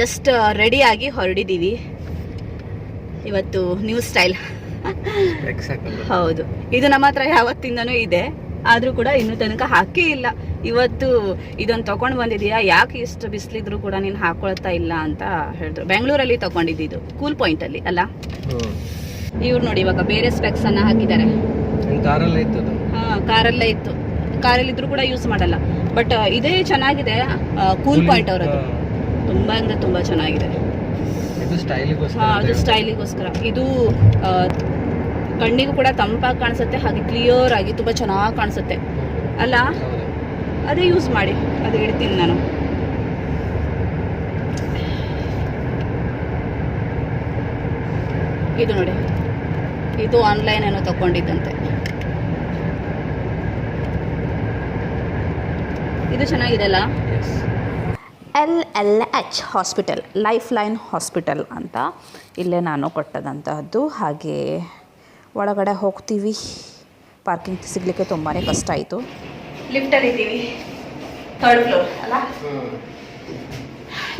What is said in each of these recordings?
Just ರೆಡಿಯಾಗಿ ಹೊರಡಿದ್ದೀವಿ ಇವತ್ತು new style ಹೌದು. ಇದು ನಮ್ಮ ಹತ್ರ ಯಾವತ್ತಿಂದನೂ ಇದೆ. ಆದ್ರೂ ಕೂಡ ಇನ್ನೂ ತನಕ ಹಾಕೇ ಇಲ್ಲ. ಇವತ್ತು ಇದೊಂದು ತಗೊಂಡ್ ಬಂದಿದೀಯಾ? ಯಾಕೆ ಇಷ್ಟು ಬಿಸಿಲಿದ್ರು ಕೂಡ ನೀನು ಹಾಕೊಳ್ತಾ ಇಲ್ಲ ಅಂತ ಹೇಳಿದ್ರು. ಬೆಂಗಳೂರಲ್ಲಿ ತಗೊಂಡಿದ್ದು ಕೂಲ್ ಪಾಯಿಂಟ್ ಅಲ್ಲಿ ಅಲ್ಲ? ಇವ್ರು ನೋಡಿ ಇವಾಗ ಬೇರೆ ಸ್ಪೆಕ್ಸ್ ಅನ್ನ ಹಾಕಿದ್ದಾರೆ. ಕಾರಲ್ಲ ಇತ್ತು ಅದು? ಹಾ ಕಾರಲ್ಲೇ ಇತ್ತು. ಕಾರಲ್ಲಿ ಇದ್ರೂ ಕೂಡ ಯೂಸ್ ಮಾಡಲ್ಲ. ಬಟ್ ಇದೇ ಚೆನ್ನಾಗಿದೆ. ಕೂಲ್ ಪಾಯಿಂಟ್ ಅವರದ್ದು. ತುಂಬಾ ಅಂದರೆ ತುಂಬಾ ಚೆನ್ನಾಗಿದೆ. ಹಾ ಅದು ಸ್ಟೈಲಿಗೋಸ್ಕರ. ಇದು ಕಣ್ಣಿಗೂ ಕೂಡ ತಂಪಾಗಿ ಕಾಣಿಸುತ್ತೆ ಹಾಗೆ ಕ್ಲಿಯರ್ ಆಗಿ ತುಂಬಾ ಚೆನ್ನಾಗಿ ಕಾಣಿಸುತ್ತೆ. ಅಲ್ಲ? ಅದೇ ಯೂಸ್ ಮಾಡಿ. ಅದು ಇಡ್ತೀನಿ ನಾನು. ಇದು ನೋಡಿ. ಇದು ಆನ್ಲೈನ್ ಏನೋ ತಗೊಂಡಿದ್ದಂತೆ ಇದು ಚೆನ್ನಾಗಿದೆ ಅಲ್ಲ L L H hospital life line hospital ಅಂತ ಇಲ್ಲೇ ನಾನು ಕೊಟ್ಟದಂತಹದ್ದು. ಹಾಗೆ ಒಳಗಡೆ ಹೋಗ್ತೀವಿ. ಪಾರ್ಕಿಂಗ್ ಸಿಗಲಿಕ್ಕೆ ತುಂಬಾ ಕಷ್ಟ ಆಯಿತು. ಲಿಫ್ಟಲ್ಲಿ ಇದ್ದೀವಿ. ಥರ್ಡ್ ಫ್ಲೋರ್ ಅಲ್ಲ?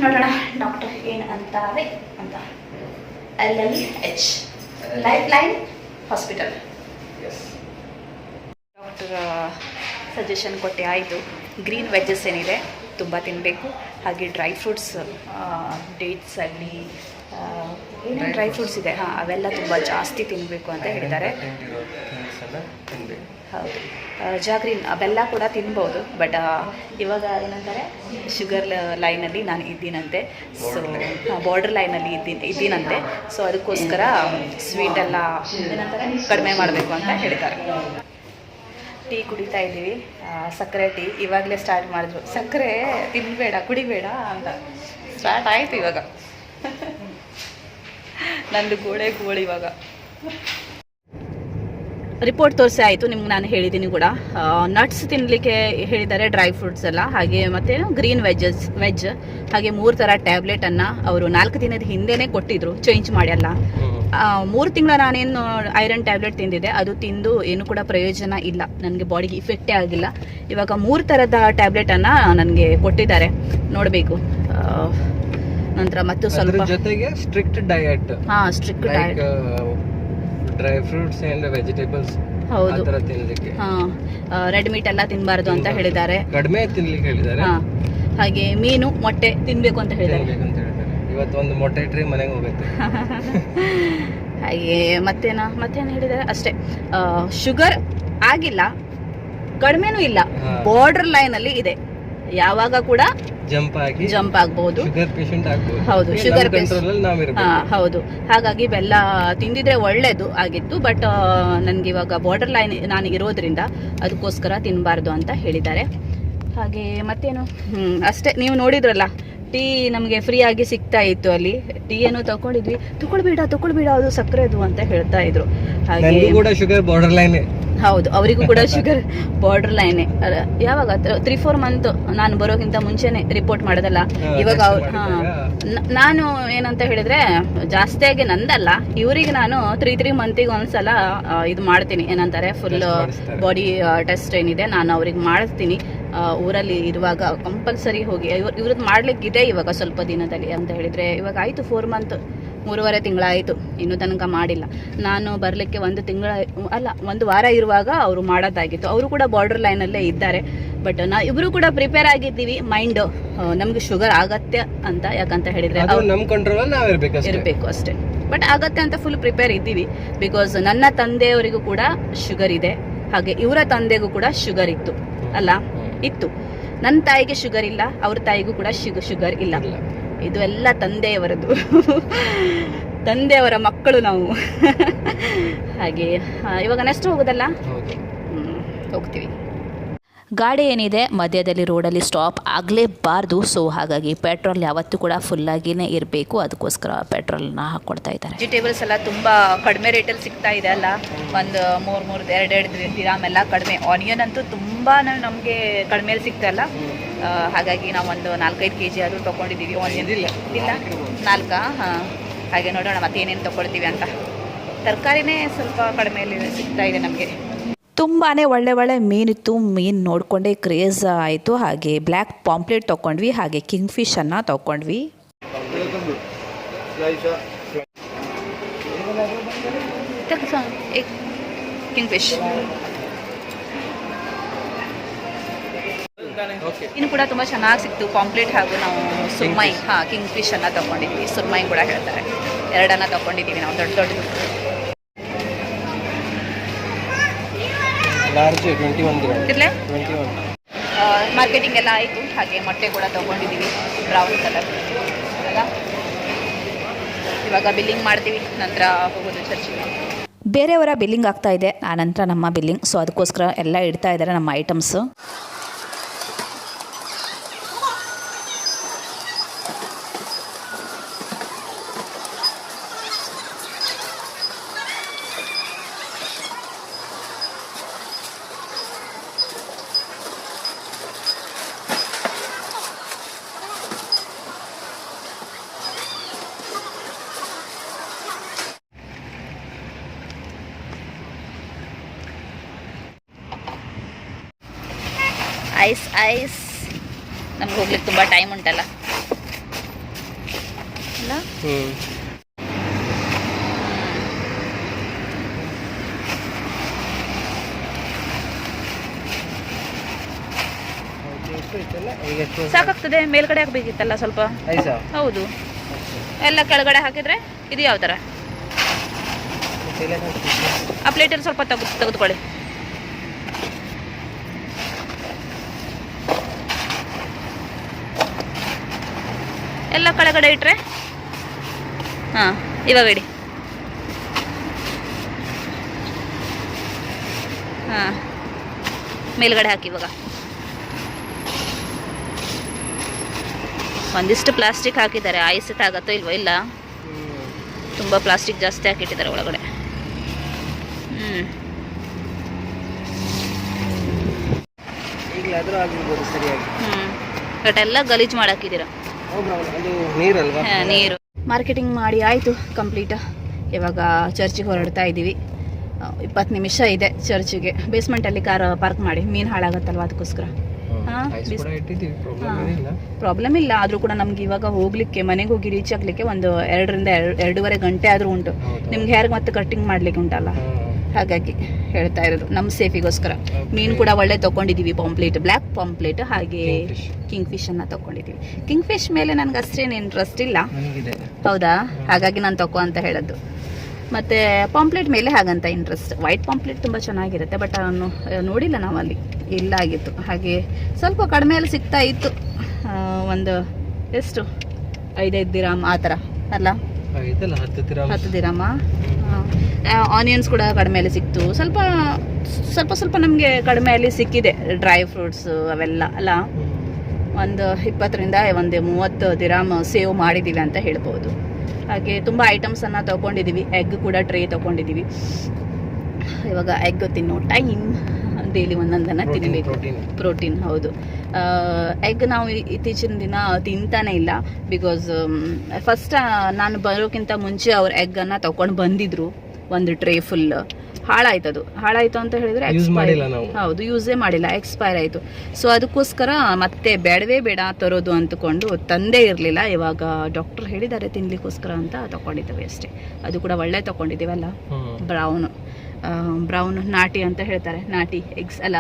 ನೋಡೋಣ ಡಾಕ್ಟರ್ ಏನು ಅಂತಾರೆ ಅಂತ. L L H life line hospital doctor suggestion ಕೊಟ್ಟೆ ಆಯಿತು. ಗ್ರೀನ್ ವೆಜ್ಜಸ್ ಏನಿದೆ? ತುಂಬ ತಿನ್ನಬೇಕು ಹಾಗೆ ಡ್ರೈ ಫ್ರೂಟ್ಸ್ ಡೇಟ್ಸ್ ಆಗಲಿ ಏನೇನು ಡ್ರೈ ಫ್ರೂಟ್ಸ್ ಇದೆ? ಹಾಂ ಅವೆಲ್ಲ ತುಂಬ ಜಾಸ್ತಿ ತಿನ್ನಬೇಕು ಅಂತ ಹೇಳಿದ್ದಾರೆ. ಹೌದು. ಜಾಗ್ರೀನ್ ಬೆಲ್ಲ ಕೂಡ ತಿನ್ಬೋದು ಬಟ್ ಇವಾಗ ಏನಂತಾರೆ ಶುಗರ್ ಲೈನಲ್ಲಿ ನಾನು ಇದ್ದೀನಂತೆ. ಸೊ ಬಾರ್ಡರ್ ಲೈನಲ್ಲಿ ಇದ್ದೀನಿ ಇದ್ದೀನಂತೆ. ಸೊ ಅದಕ್ಕೋಸ್ಕರ ಸ್ವೀಟೆಲ್ಲ ಏನಂತಾರೆ ಕಡಿಮೆ ಮಾಡಬೇಕು ಅಂತ ಹೇಳ್ತಾರೆ ಟೀ ಕುಡಿತಾ ಇದ್ದೀವಿ. ಸಕ್ಕರೆ ಟೀ. ಇವಾಗಲೇ ಸ್ಟಾರ್ಟ್ ಮಾಡಿದ್ರು. ಸಕ್ಕರೆ ತಿನ್ನಬೇಡ ಕುಡಿಬೇಡ ಅಂತ. ಸ್ಟಾರ್ಟ್ ಆಯಿತು ಇವಾಗ. ನಂದು ಗೋಳೆ ಗೋಳು ಇವಾಗ. ರಿಪೋರ್ಟ್ ತೋರಿಸಿ ಆಯಿತು ನಿಮ್ಗೆ ನಾನು ಹೇಳಿದ್ದೀನಿ ಕೂಡ. ನಟ್ಸ್ ತಿನ್ನಲಿಕ್ಕೆ ಹೇಳಿದ್ದಾರೆ ಡ್ರೈ ಫ್ರೂಟ್ಸ್ ಎಲ್ಲ ಹಾಗೆ ಮತ್ತು ಗ್ರೀನ್ ವೆಜ್ಜಸ್ ವೆಜ್ ಹಾಗೆ ಮೂರು ಥರ ಟ್ಯಾಬ್ಲೆಟನ್ನು ಅವರು ನಾಲ್ಕು ದಿನದ ಹಿಂದೆನೇ ಕೊಟ್ಟಿದ್ರು ಚೇಂಜ್ ಮಾಡಿಯಲ್ಲ. ಮೂರು ತಿಂಗಳ ನಾನೇನು ಐರನ್ ಟ್ಯಾಬ್ಲೆಟ್ ತಿಂದಿದ್ದೆ ಅದು ತಿಂದು ಏನು ಕೂಡ ಪ್ರಯೋಜನ ಇಲ್ಲ. ನನಗೆ ಬಾಡಿಗೆ ಇಫೆಕ್ಟೇ ಆಗಿಲ್ಲ. ಇವಾಗ ಮೂರು ಥರದ ಟ್ಯಾಬ್ಲೆಟನ್ನು ನನಗೆ ಕೊಟ್ಟಿದ್ದಾರೆ ನೋಡಬೇಕು. ನಂತರ ಮತ್ತು ಸ್ವಲ್ಪ ಜೊತೆಗೆ ಸ್ಟ್ರಿಕ್ಟ್ ಡಯಟ್ ಹಾಂ strict like dry fruits and vegetables ಹೌದು. ತಿನ್ಲಿಕ್ಕೆ ಹಾಂ ರೆಡ್ ಮೀಟ್ ಎಲ್ಲ ತಿನ್ನಬಾರ್ದು ಅಂತ ಹೇಳಿದ್ದಾರೆ. ಕಡಿಮೆ ತಿನ್ಲಿಕ್ಕೆ ಹೇಳಿದ್ದಾರೆ. ಹಾಂ ಹಾಗೆ ಮೀನು ಮೊಟ್ಟೆ ತಿನ್ನಬೇಕು ಅಂತ ಹೇಳಿದ್ದಾರೆ. ತಿನ್ಬೇಕು ಅಂತ ಹೇಳಿದ್ದಾರೆ. ಇವತ್ತು ಒಂದು ಮೊಟ್ಟೆ ಇಟ್ರೆ ಮನೆಗೆ ಹೋಗುತ್ತೆ. ಹಾಗೆ ಮತ್ತೇನ ಮತ್ತೇನು ಹೇಳಿದ್ದಾರೆ? ಅಷ್ಟೇ. ಶುಗರ್ ಆಗಿಲ್ಲ ಕಡಿಮೆನೂ ಇಲ್ಲ. ಬಾರ್ಡರ್ ಲೈನ್ ಅಲ್ಲಿ ಇದೆ. ಯಾವಾಗ ಕೂಡ ಜಂಪ್ ಆಗಿ ಜಂಪ್ ಆಗ್ಬಹುದು ಹೌದು, ಶುಗರ್ ಹೌದು. ಹಾಗಾಗಿ ಬೆಲ್ಲ ತಿಂದಿದ್ರೆ ಒಳ್ಳೇದು ಆಗಿತ್ತು ಬಟ್ ನನ್ಗೆ ಇವಾಗ ಬಾರ್ಡರ್ ಲೈನ್ ನಾನು ಇರೋದ್ರಿಂದ ಅದಕ್ಕೋಸ್ಕರ ತಿನ್ನಬಾರ್ದು ಅಂತ ಹೇಳಿದ್ದಾರೆ. ಹಾಗೆ ಮತ್ತೇನು? ಹ್ಮ್ ಅಷ್ಟೇ. ನೀವು ನೋಡಿದ್ರಲ್ಲ ಟೀ ನಮಗೆ ಫ್ರೀ ಆಗಿ ಸಿಗ್ತಾ ಇತ್ತು ಅಲ್ಲಿ. ಟೀ ಏನು ತಕೊಂಡಿದ್ವಿ ತಗೊಳ್ಬೇಡ ತಗೊಳ್ಬೇಡ ಅದು ಸಕ್ಕರೆದು ಅಂತ ಹೇಳ್ತಾ ಇದ್ರು. ಹಾಗೆ ಶುಗರ್ ಬಾರ್ಡರ್ ಲೈನ್ ಹೌದು ಅವರಿಗೂ ಕೂಡ ಶುಗರ್ ಬಾರ್ಡರ್ ಲೈನ್ ಯಾವಾಗ? ತ್ರೀ ಫೋರ್ ಮಂತ್ ನಾನು ಬರೋಕ್ಕಿಂತ ಮುಂಚೆನೆ ರಿಪೋರ್ಟ್ ಮಾಡೋದಲ್ಲ. ಇವಾಗ ನಾನು ಏನಂತ ಹೇಳಿದ್ರೆ ಜಾಸ್ತಿಯಾಗಿ ನಂದಲ್ಲ. ಇವರಿಗೆ ನಾನು ತ್ರೀ ತ್ರೀ ಮಂತಿಗೆ ಒಂದ್ಸಲ ಇದು ಮಾಡ್ತೀನಿ. ಏನಂತಾರೆ? ಫುಲ್ ಬಾಡಿ ಟೆಸ್ಟ್ ಏನಿದೆ ನಾನು ಅವ್ರಿಗೆ ಮಾಡಿಸ್ತೀನಿ. ಆ, ಊರಲ್ಲಿ ಇರುವಾಗ ಕಂಪಲ್ಸರಿ ಹೋಗಿ ಇವ್ರ ಇವ್ರದ್ದು ಮಾಡ್ಲಿಕ್ಕಿದೆ ಇವಾಗ ಸ್ವಲ್ಪ ದಿನದಲ್ಲಿ ಅಂತ ಹೇಳಿದ್ರೆ ಇವಾಗ ಆಯ್ತು ಫೋರ್ ಮಂತ್ ಮೂರುವರೆ ತಿಂಗಳಾಯಿತು. ಇನ್ನೂ ತನಕ ಮಾಡಿಲ್ಲ. ನಾನು ಬರಲಿಕ್ಕೆ ಒಂದು ತಿಂಗಳ ಅಲ್ಲ ಒಂದು ವಾರ ಇರುವಾಗ ಅವರು ಮಾಡೋದಾಗಿತ್ತು. ಅವರು ಕೂಡ ಬಾರ್ಡರ್ ಲೈನಲ್ಲೇ ಇದ್ದಾರೆ. ಬಟ್ ನಾ ಇಬ್ಬರು ಕೂಡ ಪ್ರಿಪೇರ್ ಆಗಿದ್ದೀವಿ. ಮೈಂಡ್ ನಮಗೆ ಶುಗರ್ ಆಗತ್ತೆ ಅಂತ ಯಾಕಂತ ಹೇಳಿದ್ರೆ ಇರಬೇಕು ಅಷ್ಟೇ. ಬಟ್ ಆಗತ್ತೆ ಅಂತ ಫುಲ್ ಪ್ರಿಪೇರ್ ಇದ್ದೀವಿ. ಬಿಕಾಸ್ ನನ್ನ ತಂದೆಯವರಿಗೂ ಕೂಡ ಶುಗರ್ ಇದೆ. ಹಾಗೆ ಇವರ ತಂದೆಗೂ ಕೂಡ ಶುಗರ್ ಇತ್ತು. ಅಲ್ಲ? ಇತ್ತು. ನನ್ನ ತಾಯಿಗೆ ಶುಗರ್ ಇಲ್ಲ. ಅವ್ರ ತಾಯಿಗೂ ಕೂಡ ಶುಗ ಶುಗರ್ ಇಲ್ಲ. ಇದು ಎಲ್ಲ ತಂದೆಯವರದು. ತಂದೆಯವರ ಮಕ್ಕಳು ನಾವು. ಹಾಗೆ ಇವಾಗ ನೆಕ್ಸ್ಟ್ ಹೋಗೋದಲ್ಲ? ಹೋಗ್ತೀವಿ. ಗಾಡಿ ಏನಿದೆ ಮಧ್ಯದಲ್ಲಿ ರೋಡಲ್ಲಿ ಸ್ಟಾಪ್ ಆಗಲೇಬಾರ್ದು. ಸೊ ಹಾಗಾಗಿ ಪೆಟ್ರೋಲ್ ಯಾವತ್ತೂ ಕೂಡ ಫುಲ್ಲಾಗಿಯೇ ಇರಬೇಕು. ಅದಕ್ಕೋಸ್ಕರ ಪೆಟ್ರೋಲ್ನ ಹಾಕ್ಕೊಡ್ತಾ ಇದ್ದಾರೆ. ವೆಜಿಟೇಬಲ್ಸ್ ಎಲ್ಲ ತುಂಬ ಕಡಿಮೆ ರೇಟಲ್ಲಿ ಸಿಗ್ತಾ ಇದೆ ಅಲ್ಲ? ಒಂದು ಮೂರು ಮೂರು ಎರಡು ಎರಡು ದಿರಾಮ್ ಎಲ್ಲ ಕಡಿಮೆ. ಆನಿಯನ್ ಅಂತೂ ತುಂಬ ನಮಗೆ ಕಡಿಮೆ ಸಿಗ್ತಾ ಇಲ್ಲ. ಹಾಗಾಗಿ ನಾವು ಒಂದು ನಾಲ್ಕೈದು ಕೆ ಜಿ ಆದರೂ ತೊಗೊಂಡಿದ್ದೀವಿ. ಆನಿಯನ್ ಇಲ್ಲ ಇಲ್ಲ. ನಾಲ್ಕ? ಹಾಂ. ಹಾಗೆ ನೋಡೋಣ ಮತ್ತೆ ಏನೇನು ತೊಗೊಳ್ತೀವಿ ಅಂತ. ತರಕಾರಿನೇ ಸ್ವಲ್ಪ ಕಡಿಮೆಯಲ್ಲಿ ಸಿಗ್ತಾ ಇದೆ ನಮಗೆ. ತುಂಬಾ ಒಳ್ಳೆ ಒಳ್ಳೆ ಮೀನಿತ್ತು ಮೀನು ನೋಡಿಕೊಂಡೆ ಕ್ರೇಜ್ ಆಯಿತು. ಹಾಗೆ ಬ್ಲ್ಯಾಕ್ ಪಾಂಪ್ಲೆಟ್ ತೊಗೊಂಡ್ವಿ ಹಾಗೆ ಕಿಂಗ್ ಫಿಶನ್ನು ತೊಗೊಂಡ್ವಿ ಕಿಂಗ್ ಫಿಶ್ ಓಕೆ ಇನ್ನು ಕೂಡ ತುಂಬ ಚೆನ್ನಾಗಿ ಸಿಕ್ತು ಪಾಂಪ್ಲೆಟ್ ಹಾಗೂ ನಾವು ಸುರ್ಮೈ. ಹಾಂ ಕಿಂಗ್ ಫಿಶನ್ನು ಅನ್ನ ತಗೊಂಡಿದ್ವಿ ಸುರ್ಮೈ ಕೂಡ ಹೇಳ್ತಾರೆ. ಎರಡನ್ನ ತೊಗೊಂಡಿದ್ದೀವಿ ನಾವು ದೊಡ್ಡ ದೊಡ್ಡದು ಲಾರ್ಜ್ ಟ್ವೆಂಟಿ ಒನ್ ಗ್ರಾಮ್ ಇರ್ಲೆ ಟ್ವೆಂಟಿ ಒನ್ ಮಾರ್ಕೆಟಿಂಗ್ ಎಲ್ಲ ಆಯಿತು. ಹಾಗೆ ಮೊಟ್ಟೆ ಕೂಡ ತಗೊಂಡಿದ್ದೀವಿ ಬ್ರೌನ್ ಕಲರ್ ಅಲ್ಲ? ಇವಾಗ ಬಿಲ್ಲಿಂಗ್ ಮಾಡ್ತೀವಿ. ನಂತರ ಹೋಗೋದು ಚರ್ಚಿಗೆ ಬೇರೆಯವರ ಬಿಲ್ಲಿಂಗ್ ಆಗ್ತಾ ಇದೆ. ಆ ನಂತರ ನಮ್ಮ ಬಿಲ್ಲಿಂಗ್ ಸೊ ಅದಕ್ಕೋಸ್ಕರ ಎಲ್ಲ ಇಡ್ತಾ ಇದ್ದಾರೆ ನಮ್ಮ ಐಟಮ್ಸು ಐಸ್ ಐಸ್. ನಮ್ಗೆ ಹೋಗ್ಲಿಕ್ಕೆ ತುಂಬ ಟೈಮ್ ಉಂಟಲ್ಲ. ಅಲ್ಲ? ಸಾಕಾಗ್ತದೆ ಮೇಲ್ಗಡೆ ಹಾಕ್ಬೇಕಿತ್ತಲ್ಲ ಸ್ವಲ್ಪ? ಹೌದು. ಎಲ್ಲ ಕೆಳಗಡೆ ಹಾಕಿದ್ರೆ ಇದು ಯಾವ ಥರ ಆ ಪ್ಲೇಟಲ್ಲಿ ಸ್ವಲ್ಪ ತೆಗೆದು ತೆಗೆದುಕೊಳ್ಳಿ. ಎಲ್ಲ ಕೆಳಗಡೆ ಇಟ್ರೆ? ಹಾಂ ಇವಾಗ ಇಡಿ. ಹಾಂ ಮೇಲ್ಗಡೆ ಹಾಕಿ ಇವಾಗ. ಒಂದಿಷ್ಟು ಪ್ಲಾಸ್ಟಿಕ್ ಹಾಕಿದ್ದಾರೆ. ಐಸ್ ಆಗತ್ತೋ ಇಲ್ವೋ ಇಲ್ಲ? ತುಂಬ ಪ್ಲಾಸ್ಟಿಕ್ ಜಾಸ್ತಿ ಹಾಕಿಟ್ಟಿದ್ದಾರೆ ಒಳಗಡೆ. ಹ್ಞೂ ಹ್ಞೂ ಬಟ್ ಎಲ್ಲ ಗಲೀಜು ಮಾಡಾಕಿದ್ದೀರ? ನೀರು. ಮಾರ್ಕೆಟಿಂಗ್ ಮಾಡಿ ಆಯ್ತು ಕಂಪ್ಲೀಟ್ ಇವಾಗ ಚರ್ಚಿಗೆ ಹೊರಡ್ತಾ ಇದ್ದೀವಿ ಇಪ್ಪತ್ತು ನಿಮಿಷ ಇದೆ ಚರ್ಚಿಗೆ ಬೇಸ್ಮೆಂಟಲ್ಲಿ ಕಾರ್ ಪಾರ್ಕ್ ಮಾಡಿ. ಮೀನು ಹಾಳಾಗತ್ತಲ್ವ ಅದಕ್ಕೋಸ್ಕರ? ಪ್ರಾಬ್ಲಮ್ ಹಾ. ಏನಿಲ್ಲ. ಪ್ರಾಬ್ಲಮ್ ಇಲ್ಲ. ಆದ್ರೂ ಕೂಡ ನಮ್ಗೆ ಇವಾಗ ಹೋಗ್ಲಿಕ್ಕೆ ಮನೆಗೆ ಹೋಗಿ ರೀಚ್ ಆಗ್ಲಿಕ್ಕೆ ಒಂದು ಎರಡರಿಂದ ಎರಡು ಎರಡೂವರೆ ಗಂಟೆ ಆದ್ರೂ ಉಂಟು. ನಿಮ್ಗೆ ಹೇರ್ ಮತ್ತೆ ಕಟಿಂಗ್ ಮಾಡ್ಲಿಕ್ಕೆ ಉಂಟಲ್ಲ. ಹಾಗಾಗಿ ಹೇಳ್ತಾ ಇರೋದು ನಮ್ಮ ಸೇಫಿಗೋಸ್ಕರ. ಮೀನು ಕೂಡ ಒಳ್ಳೆ ತೊಗೊಂಡಿದ್ದೀವಿ ಪಾಂಪ್ಲೇಟ್ ಬ್ಲ್ಯಾಕ್ ಪಾಂಪ್ಲೇಟ್ ಹಾಗೆ ಕಿಂಗ್ ಫಿಶ್ ಅನ್ನ ತಗೊಂಡಿದ್ದೀವಿ ಕಿಂಗ್ ಫಿಶ್ ಮೇಲೆ ನನಗೆ ಅಷ್ಟೇನು ಇಂಟ್ರೆಸ್ಟ್ ಇಲ್ಲ. ಹೌದಾ? ಹಾಗಾಗಿ ನಾನು ತಕೋ ಅಂತ ಹೇಳೋದು ಮತ್ತೆ ಪಾಂಪ್ಲೇಟ್ ಮೇಲೆ ಹಾಗಂತ ಇಂಟ್ರೆಸ್ಟ್ ವೈಟ್ ಪಾಂಪ್ಲೇಟ್ ತುಂಬ ಚೆನ್ನಾಗಿರುತ್ತೆ ಬಟ್ ಅವನು ನೋಡಿಲ್ಲ ನಾವು ಅಲ್ಲಿ ಇಲ್ಲ ಆಗಿತ್ತು. ಹಾಗೆ ಸ್ವಲ್ಪ ಕಡಿಮೆಯಲ್ಲಿ ಸಿಗ್ತಾ ಇತ್ತು. ಒಂದು ಎಷ್ಟು? ಐದೈದು ದಿರಾಮ್ ಆ ಥರ ಅಲ್ಲ? ಆನಿಯನ್ಸ್ ಕೂಡ ಕಡಿಮೆಯಲ್ಲಿ ಸಿಕ್ತು. ಸ್ವಲ್ಪ ಸ್ವಲ್ಪ ಸ್ವಲ್ಪ ನಮಗೆ ಕಡಿಮೆಯಲ್ಲಿ ಸಿಕ್ಕಿದೆ ಡ್ರೈ ಫ್ರೂಟ್ಸ್ ಅವೆಲ್ಲ ಅಲ್ಲ? ಒಂದು ಇಪ್ಪತ್ತರಿಂದ ಒಂದು ಮೂವತ್ತು ದಿರಾಮ್ ಸೇವ್ ಮಾಡಿದ್ದೀವಿ ಅಂತ ಹೇಳ್ಬೋದು. ಹಾಗೆ ತುಂಬ ಐಟಮ್ಸನ್ನು ತೊಗೊಂಡಿದ್ದೀವಿ ಎಗ್ ಕೂಡ ಟ್ರೇ ತೊಗೊಂಡಿದ್ದೀವಿ ಇವಾಗ ಎಗ್ ತಿನ್ನೋ ಟೈಮ್ ಡೈಲಿ ಒಂದೊಂದನ್ನ ತಿನ್ನಬೇಕು ಪ್ರೋಟೀನ್ ಪ್ರೋಟೀನ್ ಹೌದು. ಎಗ್ ನಾವು ಇತ್ತೀಚಿನ ದಿನ ತಿಂತಾನೆ ಇಲ್ಲ. ಬಿಕಾಸ್ ಫಸ್ಟ್ ನಾನು ಬರೋಕ್ಕಿಂತ ಮುಂಚೆ ಅವ್ರ ಎಗ್ ಅನ್ನ ತಕೊಂಡು ಬಂದಿದ್ರು. ಒಂದು ಟ್ರೇ ಫುಲ್ ಹಾಳಾಯ್ತದು ಹಾಳಾಯ್ತು ಅಂತ ಹೇಳಿದ್ರೆ. ಹೌದು ಯೂಸೇ ಮಾಡಿಲ್ಲ. ಎಕ್ಸ್ಪೈರ್ ಆಯಿತು. ಸೊ ಅದಕ್ಕೋಸ್ಕರ ಮತ್ತೆ ಬೇಡವೇ ಬೇಡ ತರೋದು ಅಂತಕೊಂಡು ತಂದೆ ಇರಲಿಲ್ಲ. ಇವಾಗ ಡಾಕ್ಟರ್ ಹೇಳಿದ್ದಾರೆ ತಿನ್ಲಿಕ್ಕೋಸ್ಕರ ಅಂತ ತಗೊಂಡಿದ್ದೇವೆ ಅಷ್ಟೇ. ಅದು ಕೂಡ ಒಳ್ಳೆ ತಗೊಂಡಿದ್ದೀವಲ್ಲ ಬ್ರೌನ್ ಬ್ರೌನ್ ನಾಟಿ ಅಂತ ಹೇಳ್ತಾರೆ. ನಾಟಿ ಎಗ್ಸ್ ಅಲ್ಲ.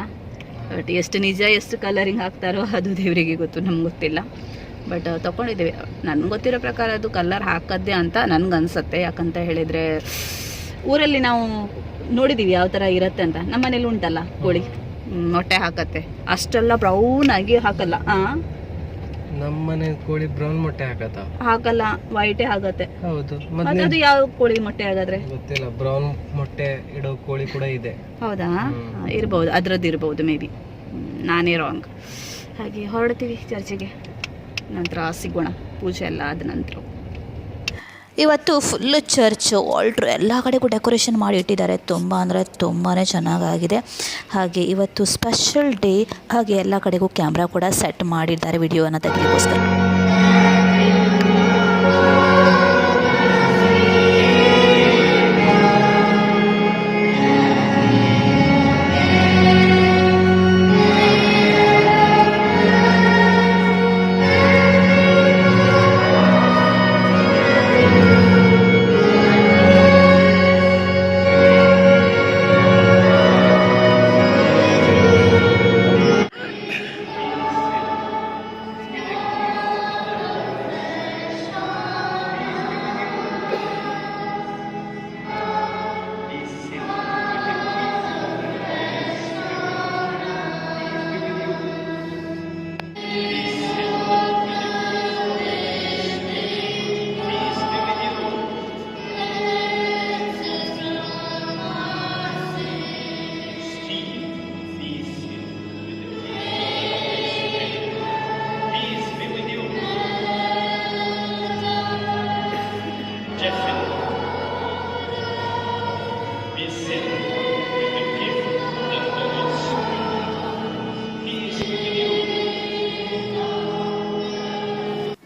ಬಟ್ ಎಷ್ಟು ನಿಜ, ಎಷ್ಟು ಕಲರಿಂಗ್ ಹಾಕ್ತಾರೋ ಅದು ದೇವರಿಗೆ ಗೊತ್ತು, ನಮ್ಗೆ ಗೊತ್ತಿಲ್ಲ. ಬಟ್ ತೊಗೊಂಡಿದ್ದೀವಿ ನನ್ಗೆ ಗೊತ್ತಿರೋ ಪ್ರಕಾರ ಅದು ಕಲರ್ ಹಾಕದ್ದೆ ಅಂತ ನನ್ಗೆ ಅನಿಸುತ್ತೆ. ಯಾಕಂತ ಹೇಳಿದರೆ, ಊರಲ್ಲಿ ನಾವು ನೋಡಿದ್ದೀವಿ ಯಾವ ಥರ ಇರುತ್ತೆ ಅಂತ. ನಮ್ಮ ಮನೇಲಿ ಉಂಟಲ್ಲ ಕೋಳಿ. ಮೊಟ್ಟೆ ಹಾಕತ್ತೆ. ಅಷ್ಟೆಲ್ಲ ಬ್ರೌನ್ ಆಗಿ ಹಾಕಲ್ಲ. ಆ? ನಮ್ಮನೆ ಕೋಳಿ ಬ್ರೌನ್ ಮೊಟ್ಟೆ ಹಾಕತ್ತ? ಹಾಕಲ್ಲ ವೈಟೇ ಆಗತ್ತೆ ಹೌದು ಮತ್ತೆ ಅದು ಯಾವ ಕೋಳಿ ಮೊಟ್ಟೆ ಹಾಗಾದ್ರೆ? ಗೊತ್ತಿಲ್ಲ ಬ್ರೌನ್ ಮೊಟ್ಟೆ ಇಡೋ ಕೋಳಿ ಕೂಡ ಇದೆ. ಹೌದಾ? ಇರಬಹುದು ಅದ್ರದ್ದು ಇರ್ಬೋದು ಮೇ ಬಿ. ನಾನೇ ರಾಂಗ್ ಹಾಗೆ ಹೊರಡ್ತೀವಿ ಚರ್ಚೆಗೆ. ನಂತರ ಸಿಗೋಣ ಪೂಜೆ ಎಲ್ಲ ಆದ ನಂತರ. ಇವತ್ತು ಫುಲ್ಲು ಚರ್ಚು ಆಲ್ಟ್ರು ಎಲ್ಲ ಕಡೆಗೂ ಡೆಕೋರೇಷನ್ ಮಾಡಿ ಇಟ್ಟಿದ್ದಾರೆ. ತುಂಬ ಅಂದರೆ ತುಂಬಾ ಚೆನ್ನಾಗಾಗಿದೆ. ಹಾಗೆ ಇವತ್ತು ಸ್ಪೆಷಲ್ ಡೇ ಹಾಗೆ ಎಲ್ಲ ಕಡೆಗೂ ಕ್ಯಾಮ್ರಾ ಕೂಡ ಸೆಟ್ ಮಾಡಿದ್ದಾರೆ. ವಿಡಿಯೋನ ತೆಗೆಲಿಕ್ಕೋಸ್ಕರ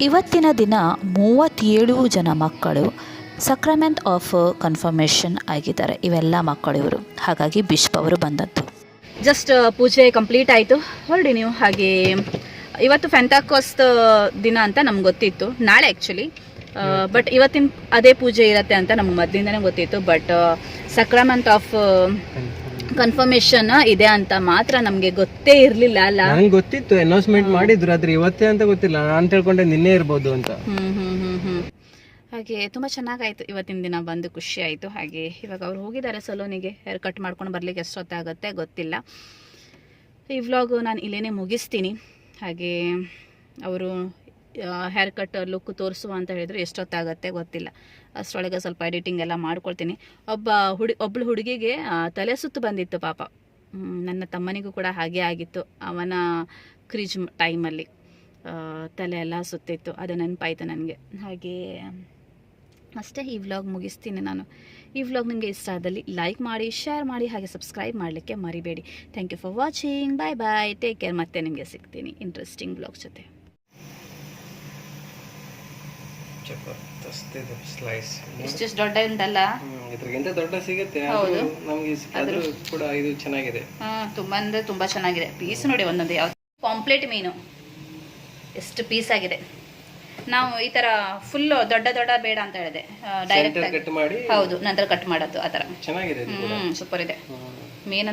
ಇವತ್ತಿನ ದಿನ ಮೂವತ್ತೇಳು ಜನ ಮಕ್ಕಳು ಸಕ್ರಮೆಂಟ್ ಆಫ್ ಕನ್ಫರ್ಮೇಷನ್ ಆಗಿದ್ದಾರೆ. ಇವೆಲ್ಲ ಮಕ್ಕಳು ಇವರು. ಹಾಗಾಗಿ ಬಿಷಪ್ ಅವರು ಬಂದದ್ದು. ಜಸ್ಟ್ ಪೂಜೆ ಕಂಪ್ಲೀಟ್ ಆಯಿತು. ಹೊರಡಿ ನೀವು. ಹಾಗೆ, ಇವತ್ತು ಫೆಂಟಾಕೋಸ್ತ್ ದಿನ ಅಂತ ನಮ್ಗೆ ಗೊತ್ತಿತ್ತು. ನಾಳೆ ಆ್ಯಕ್ಚುಲಿ ಬಟ್ ಇವತ್ತಿನ ಅದೇ ಪೂಜೆ ಇರುತ್ತೆ ಅಂತ ನಮ್ಗೆ ಮೊದಲಿಂದನೇ ಗೊತ್ತಿತ್ತು. ಬಟ್ ಸಕ್ರಮೆಂಟ್ ಆಫ್ ಕನ್ಫರ್ಮೇಷನ್ ಇದೆ ಅಂತ ಮಾತ್ರ ನಮಗೆ ಗೊತ್ತೇ ಇರಲಿಲ್ಲ ಅಲ್ಲ? ನಂಗೆ ಗೊತ್ತಿತ್ತು ಅನೌನ್ಸ್ಮೆಂಟ್ ಮಾಡಿದ್ರು ಆದ್ರೆ ಇವತ್ತೇ ಅಂತ ಗೊತ್ತಿಲ್ಲ. ನಾನು ತಿಳ್ಕೊಂಡೆ ನಿನ್ನೆ ಇರ್ಬೋದು ಅಂತ. ಹ್ಮ್ ಹ್ಮ್ ಹ್ಮ್ ಹ್ಮ್. ಹಾಗೆ ತುಂಬ ಚೆನ್ನಾಗಾಯ್ತು. ಇವತ್ತಿನ ದಿನ ಬಂದು ಖುಷಿ ಆಯಿತು. ಹಾಗೆ ಇವಾಗ ಅವ್ರು ಹೋಗಿದ್ದಾರೆ ಸಲೂನಿಗೆ. ಹೇರ್ ಕಟ್ ಮಾಡ್ಕೊಂಡು ಬರ್ಲಿಕ್ಕೆ ಎಷ್ಟೊತ್ತಾಗುತ್ತೆ ಗೊತ್ತಿಲ್ಲ. ಈ ವ್ಲಾಗು ನಾನು ಇಲ್ಲೇನೆ ಮುಗಿಸ್ತೀನಿ. ಹಾಗೆ ಅವರು ಹೇರ್ ಕಟ್ ಲುಕ್ ತೋರಿಸುವ ಅಂತ ಹೇಳಿದ್ರು ಎಷ್ಟೊತ್ತಾಗತ್ತೆ ಗೊತ್ತಿಲ್ಲ. ಅಷ್ಟರೊಳಗೆ ಸ್ವಲ್ಪ ಎಡಿಟಿಂಗ್ ಎಲ್ಲ ಮಾಡ್ಕೊಳ್ತೀನಿ. ಒಬ್ಬ ಹುಡಿ, ಒಬ್ಳು ಹುಡುಗಿಗೆ ತಲೆ ಸುತ್ತು ಬಂದಿತ್ತು ಪಾಪ. ನನ್ನ ತಮ್ಮನಿಗೂ ಕೂಡ ಹಾಗೆ ಆಗಿತ್ತು. ಅವನ ಕ್ರೀಜ್ ಟೈಮಲ್ಲಿ ತಲೆ ಎಲ್ಲ ಸುತ್ತಿತ್ತು. ಅದು ನೆನಪಾಯಿತು ನನಗೆ. ಹಾಗೆ, ಅಷ್ಟೇ ಈ ವ್ಲಾಗ್ ಮುಗಿಸ್ತೀನಿ ನಾನು. ಈ ವ್ಲಾಗ್ ನಿಮಗೆ ಇಷ್ಟ ಆದಲ್ಲಿ ಲೈಕ್ ಮಾಡಿ ಶೇರ್ ಮಾಡಿ, ಹಾಗೆ ಸಬ್ಸ್ಕ್ರೈಬ್ ಮಾಡಲಿಕ್ಕೆ ಮರಿಬೇಡಿ. Thank you for watching bye bye take care ಮತ್ತೆ ನಿಮಗೆ ಸಿಗ್ತೀನಿ. ಇಂಟ್ರೆಸ್ಟಿಂಗ್ ವ್ಲಾಗ್ ಜೊತೆ. ಜಬರ್ದಸ್ತ್ ಇದೆ ಸ್ಲೈಸ್ ಇಷ್ಟಿಷ್ಟು ದೊಡ್ಡ ಉಂಟಲ್ಲ? ಇದ್ರಗಿಂತ ದೊಡ್ಡ ಸಿಗುತ್ತೆ ಹೌದು. ನಮಗೆ ಆದ್ರೂ ಕೂಡ ಇದು ಚೆನ್ನಾಗಿದೆ. ಹಾ ತುಂಬಾ ಅಂದ್ರೆ ತುಂಬ ಚೆನ್ನಾಗಿದೆ. ಪೀಸ್ ನೋಡಿ ಒಂದೊಂದು ಯಾವ ಪಾಂಪ್ಲೆಟ್ ಮೀನು. ಎಷ್ಟು ಪೀಸ್ ಆಗಿದೆ. ನಾವು ಈ ತರ ಫುಲ್ ದೊಡ್ಡ ದೊಡ್ಡ ಬೇಡ ಅಂತ ಹೇಳಿದೆ. ಡೈರೆಕ್ಟ್ ಕಟ್ ಮಾಡಿ ಹೌದು ನಂತರ ಕಟ್ ಮಾಡೋದು ಆ ತರ. ಚೆನ್ನಾಗಿದೆ ಹ್ಮ್ ಸೂಪರ್ ಇದೆ. ಮೀನು